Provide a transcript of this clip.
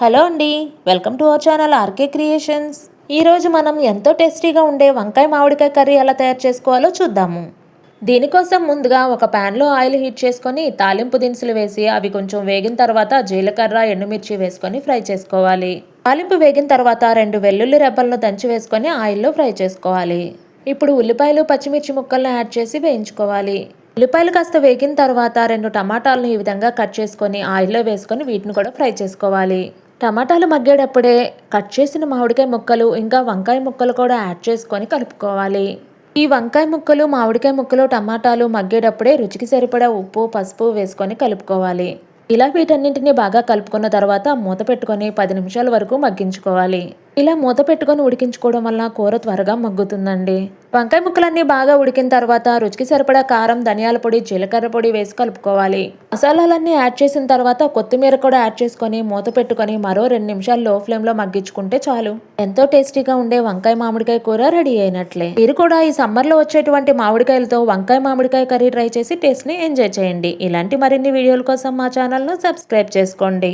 Hello అండి welcome to our channel RK creations. ఈరోజు మనం ఎంతో టేస్టీగా ఉండే వంకాయ మామిడికాయ కర్రీ ఎలా తయారు చేసుకోవాలో చూద్దాము. దీనికోసం ముందుగా ఒక ప్యాన్లో ఆయిల్ హీట్ చేసుకొని తాలింపు దినుసులు వేసి అవి కొంచెం వేగిన తర్వాత జీలకర్ర ఎండుమిర్చి వేసుకొని ఫ్రై చేసుకోవాలి. తాలింపు వేగిన తర్వాత రెండు వెల్లుల్లి రెబ్బలను దంచి వేసుకొని ఆయిల్లో ఫ్రై చేసుకోవాలి. ఇప్పుడు ఉల్లిపాయలు పచ్చిమిర్చి ముక్కలను యాడ్ చేసి వేయించుకోవాలి. ఉల్లిపాయలు కాస్త వేగిన తర్వాత రెండు టమాటాలను ఈ విధంగా కట్ చేసుకొని ఆయిల్లో వేసుకొని వీటిని కూడా ఫ్రై చేసుకోవాలి. టమాటాలు మగ్గేటప్పుడే కట్ చేసిన మామిడికాయ ముక్కలు ఇంకా వంకాయ ముక్కలు కూడా యాడ్ చేసుకొని కలుపుకోవాలి. ఈ వంకాయ ముక్కలు మామిడికాయ ముక్కలు టమాటాలు మగ్గేటప్పుడే రుచికి సరిపడా ఉప్పు పసుపు వేసుకొని కలుపుకోవాలి. ఇలా వీటన్నింటినీ బాగా కలుపుకున్న తర్వాత మూత పెట్టుకొని పది నిమిషాల వరకు మగ్గించుకోవాలి. ఇలా మూత పెట్టుకొని ఉడికించుకోవడం వల్ల కూర త్వరగా మగ్గుతుందండి. వంకాయ ముక్కలన్నీ బాగా ఉడికిన తర్వాత రుచికి సరిపడా కారం ధనియాల పొడి జీలకర్ర పొడి వేసి కలుపుకోవాలి. మసాలాలన్నీ యాడ్ చేసిన తర్వాత కొత్తిమీర కూడా యాడ్ చేసుకొని మూత పెట్టుకొని మరో రెండు నిమిషాలు లో ఫ్లేమ్లో మగ్గించుకుంటే చాలు. ఎంతో టేస్టీగా ఉండే వంకాయ మామిడికాయ కూర రెడీ అయినట్లే. మీరు కూడా ఈ సమ్మర్లో వచ్చేటువంటి మామిడికాయలతో వంకాయ మామిడికాయ కర్రీ ట్రై చేసి టేస్ట్ని ఎంజాయ్ చేయండి. ఇలాంటి మరిన్ని వీడియోల కోసం మా ఛానల్ను సబ్స్క్రైబ్ చేసుకోండి.